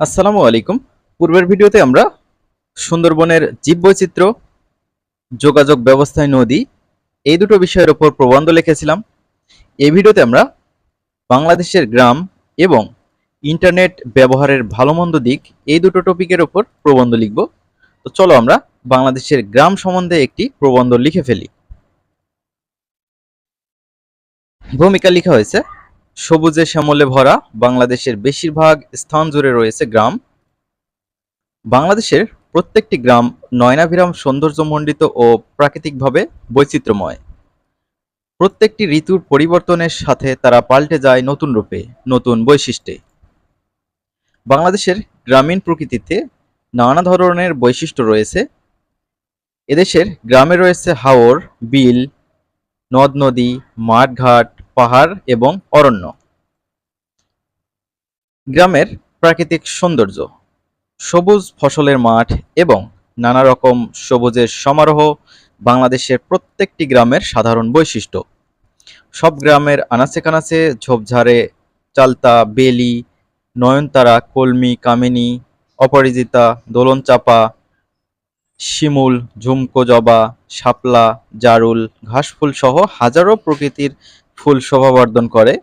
আসসালামু আলাইকুম। পূর্বের ভিডিওতে আমরা সুন্দরবনের জীববৈচিত্র্য, যোগাযোগ ব্যবস্থায় নদী এই দুটো বিষয়ের ওপর প্রবন্ধ লিখেছিলাম। এই ভিডিওতে আমরা বাংলাদেশের গ্রাম এবং ইন্টারনেট ব্যবহারের ভালো মন্দ দিক এই দুটো টপিকের ওপর প্রবন্ধ লিখব। তো চলো আমরা বাংলাদেশের গ্রাম সম্বন্ধে একটি প্রবন্ধ লিখে ফেলি। ভূমিকা লেখা হয়েছে সবুজে শ্যামলে ভরা বাংলাদেশের বেশিরভাগ স্থান জুড়ে রয়েছে গ্রাম। বাংলাদেশের প্রত্যেকটি গ্রাম নয়নাভিরাম সৌন্দর্যমণ্ডিত ও প্রাকৃতিকভাবে বৈচিত্র্যময়। প্রত্যেকটি ঋতুর পরিবর্তনের সাথে তারা পাল্টে যায় নতুন রূপে, নতুন বৈশিষ্ট্যে। বাংলাদেশের গ্রামীণ প্রকৃতিতে নানা ধরনের বৈশিষ্ট্য রয়েছে। এদেশের গ্রামে রয়েছে হাওর, বিল, নদ নদী, মাঠঘাট পাহাড় এবং অরণ্য। গ্রামের প্রাকৃতিক সৌন্দর্য, সবুজ ফসলের মাঠ এবং নানা রকম সবুজের সমারোহ বাংলাদেশের প্রত্যেকটি গ্রামের সাধারণ বৈশিষ্ট্য। সব গ্রামের আনাচে কানাচে ঝোপঝাড়ে চালতা, বেলি, নয়নতারা, কলমি, কামিনী, অপরাজিতা, দোলনচাপা, শিমুল ঝুমকো জবা শাপলা, জারুল ঘাসফুল সহ হাজারো প্রকৃতির ফুল শোভাবর্ধন করে।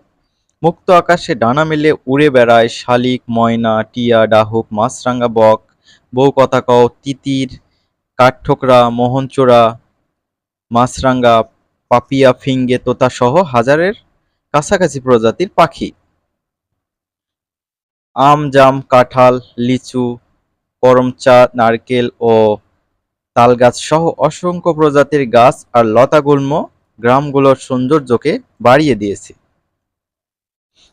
মুক্ত আকাশে ডানা মেলে উড়ে বেড়ায় শালিক, ময়না, টিয়া, ডাহুক, মাছরাঙা বক বউ কথা কও তিতির, কাঠঠোকরা, মোহনচোরা মাছরাঙ্গা পাপিয়া, ফিঙ্গে তোতা সহ হাজারের কাছাকাছি প্রজাতির পাখি। আম, জাম, কাঁঠাল, লিচু, করমচা, নারকেল ও তালগাছ সহ অসংখ্য প্রজাতির গাছ আর লতাগুল্ম গ্রামগুলোর সৌন্দর্যকে বাড়িয়ে দিয়েছে।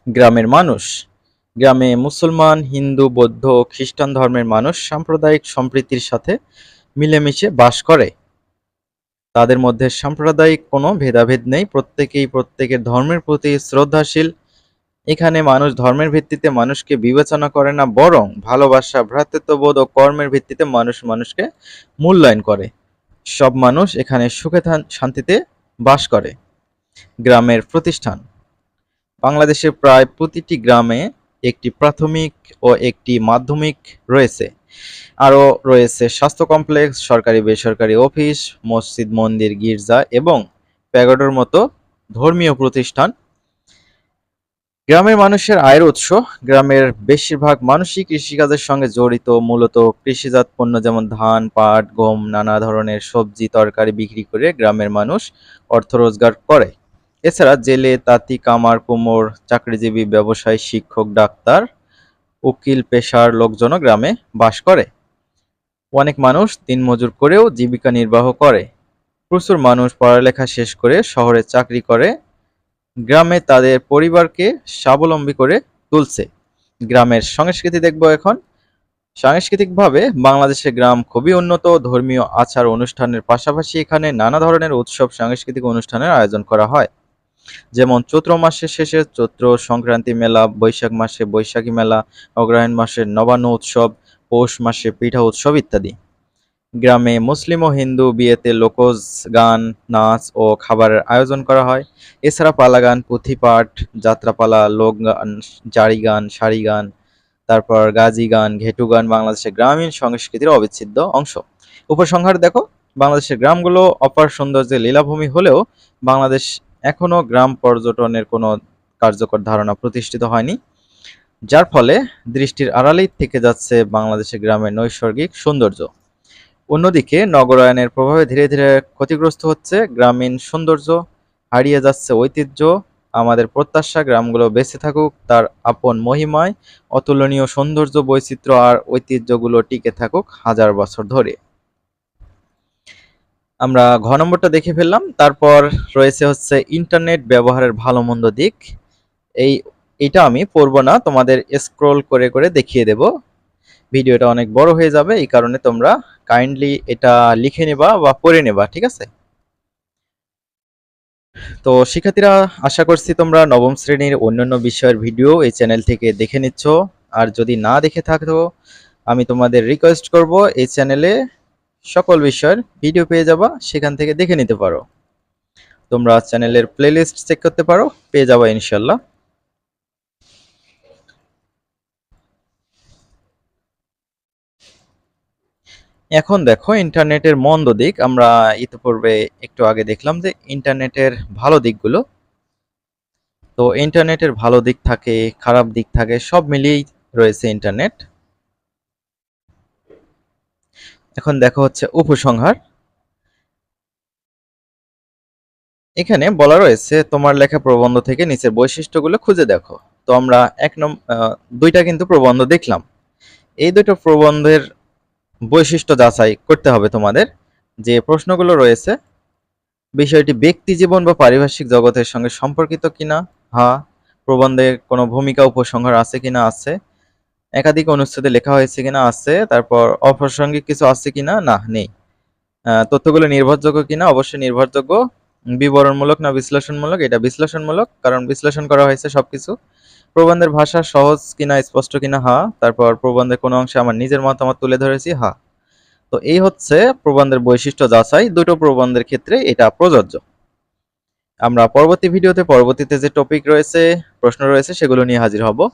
গ্রামের মানুষ, গ্রামে মুসলমান, হিন্দু, বৌদ্ধ খ্রিস্টান ধর্মের মানুষ সাম্প্রদায়িক সম্প্রীতির সাথে মিলেমিশে বাস করে। তাদের মধ্যে সাম্প্রদায়িক কোনো ভেদাভেদ নেই, প্রত্যেকেই প্রত্যেকের ধর্মের প্রতি শ্রদ্ধাশীল। এখানে মানুষ ধর্মের ভিত্তিতে মানুষকে বিবেচনা করে না, বরং ভালোবাসা, ভ্রাতৃত্ববোধ ও কর্মের ভিত্তিতে মানুষ মানুষকে মূল্যায়ন করে। সব মানুষ এখানে সুখে শান্তিতে বাস করে। গ্রামের প্রতিষ্ঠান। বাংলাদেশের প্রায় প্রতিটি গ্রামে একটি প্রাথমিক ও একটি মাধ্যমিক রয়েছে। আরও রয়েছে স্বাস্থ্য কমপ্লেক্স, সরকারি বেসরকারি অফিস, মসজিদ, মন্দির, গির্জা এবং প্যাগডোর মতো ধর্মীয় প্রতিষ্ঠান গ্রামের মানুষের আয়ের উৎস, গ্রামের বেশিরভাগ মানুষই কৃষিকাজের সঙ্গে জড়িত, মূলত কৃষিজাত পণ্য যেমন ধান, পাট, গম, নানা ধরনের সবজি, তরকারি বিক্রি করে গ্রামের মানুষ অর্থ রোজগার করে। এছাড়া জেলে, তাঁতি, কামার, কুমোর, চাকরিজীবী, ব্যবসায়ী, শিক্ষক, ডাক্তার, উকিল, পেশার লোকজনও গ্রামে বাস করে। অনেক মানুষ দিনমজুর করেও জীবিকা নির্বাহ করে। প্রচুর মানুষ পড়ালেখা শেষ করে শহরে চাকরি করে গ্রামে তাদের পরিবারকে স্বাবলম্বী করে তুলছে। গ্রামের সংস্কৃতি দেখব এখন। সাংস্কৃতিকভাবে বাংলাদেশের গ্রাম খুবই উন্নত। ধর্মীয় আচার অনুষ্ঠানের পাশাপাশি এখানে নানা ধরনের উৎসব সাংস্কৃতিক অনুষ্ঠানের আয়োজন করা হয়। যেমন চৈত্র মাসের শেষে চৈত্র সংক্রান্তি মেলা, বৈশাখ মাসে বৈশাখী মেলা, অগ্রহায়ণ মাসে নবান্ন উৎসব, পৌষ মাসে পিঠা উৎসব ইত্যাদি। গ্রামে মুসলিম ও হিন্দু বিয়েতে লোকজ, গান, নাচ ও খাবারের আয়োজন করা হয়। এছাড়া পালা গান পুঁথিপাঠ, যাত্রাপালা লোক গান জারি গান সারি গান তারপর গাজী গান ঘেটু গান বাংলাদেশের গ্রামীণ সংস্কৃতির অবিচ্ছেদ্য অংশ। উপসংহার দেখো, বাংলাদেশের গ্রামগুলো অপার সৌন্দর্যের লীলাভূমি হলেও বাংলাদেশ এখনও গ্রাম পর্যটনের কোনো কার্যকর ধারণা প্রতিষ্ঠিত হয়নি। যার ফলে দৃষ্টির আড়ালেই থেকে যাচ্ছে বাংলাদেশের গ্রামের নৈসর্গিক সৌন্দর্য। অন্যদিকে নগরায়নের প্রভাবে ধীরে ধীরে ক্ষতিগ্রস্ত হচ্ছে গ্রামীণ সৌন্দর্য, হারিয়ে যাচ্ছে ঐতিহ্য, আমাদের প্রত্যাশা গ্রামগুলো বেঁচে থাকুক, তার আপন মহিমায় অতুলনীয় সৌন্দর্য বৈচিত্র্য আর ঐতিহ্যগুলো টিকে থাকুক হাজার বছর ধরে। আমরা ঘ নম্বরটা দেখে ফেললাম, তারপর রয়েছে হচ্ছে ইন্টারনেট ব্যবহারের ভালো মন্দ দিক। এই এটা আমি পড়ব না, তোমাদের স্ক্রোল করে করে দেখিয়ে দেব। ভিডিওটা অনেক বড় হয়ে যাবে, এই কারণে তোমরা কাইন্ডলি এটা লিখে নেবা বা পড়ে নেবা, ঠিক আছে? তো শিক্ষার্থীরা, আশা করছি তোমরা নবম শ্রেণির অন্যান্য বিষয়ের ভিডিও এই চ্যানেল থেকে দেখে নিচ্ছ। আর যদি না দেখে থাকো, আমি তোমাদের রিকোয়েস্ট করব, এই চ্যানেলে সকল বিষয়ের ভিডিও পেয়ে যাবা, সেখান থেকে দেখে নিতে পারো। তোমরা চ্যানেলের প্লেলিস্ট চেক করতে পারো, পেয়ে যাবা ইনশাল্লাহ। এখন দেখো, ইন্টারনেটের মন্দ দিক। আমরা ইতিপূর্বে একটু আগে দেখলাম যে ইন্টারনেটের ভালো দিকগুলো। তো ইন্টারনেটের ভালো দিক থাকে, খারাপ দিক থাকে, সব মিলিয়েই রয়েছে ইন্টারনেট। এখন দেখো হচ্ছে উপসংহার। এখানে বলা রয়েছে, তোমার লেখা প্রবন্ধ থেকে নিচের বৈশিষ্ট্যগুলো খুঁজে দেখো। তো আমরা এক নম্বর দুইটা কিন্তু প্রবন্ধ দেখলাম। এই দুটো প্রবন্ধের বৈশিষ্ট্য যাচাই করতে হবে তোমাদের। যে প্রশ্নগুলো রয়েছে, বিষয়টি ব্যক্তি জীবন বা পারিভাষিক জগতের সঙ্গে সম্পর্কিত কিনা হ্যাঁ প্রবন্ধে কোনো ভূমিকা উপসংহার আছে কিনা আছে, একাধিক অনুচ্ছেদে লেখা হয়েছে কিনা আছে, তারপর অপ্রাসঙ্গিক কিছু আছে কিনা, না, নেই। তথ্যগুলো নির্ভরযোগ্য কিনা, অবশ্যই নির্ভরযোগ্য। বিবরণমূলক না বিশ্লেষণমূলক, এটা বিশ্লেষণমূলক, কারণ বিশ্লেষণ করা হয়েছে সবকিছু। প্রবন্ধের ভাষা সহজ কিনা, স্পষ্ট কিনা, হা। তারপর প্রবন্ধের কোনো অংশে আমার নিজের মতামত তুলে ধরেছি, হা। তো এই হচ্ছে প্রবন্ধের বৈশিষ্ট্য যাচাই, দুটো প্রবন্ধের ক্ষেত্রে এটা প্রযোজ্য। আমরা পরবর্তী ভিডিওতে, পরবর্তীতে যে টপিক রয়েছে, প্রশ্ন রয়েছে, সেগুলো নিয়ে হাজির হব।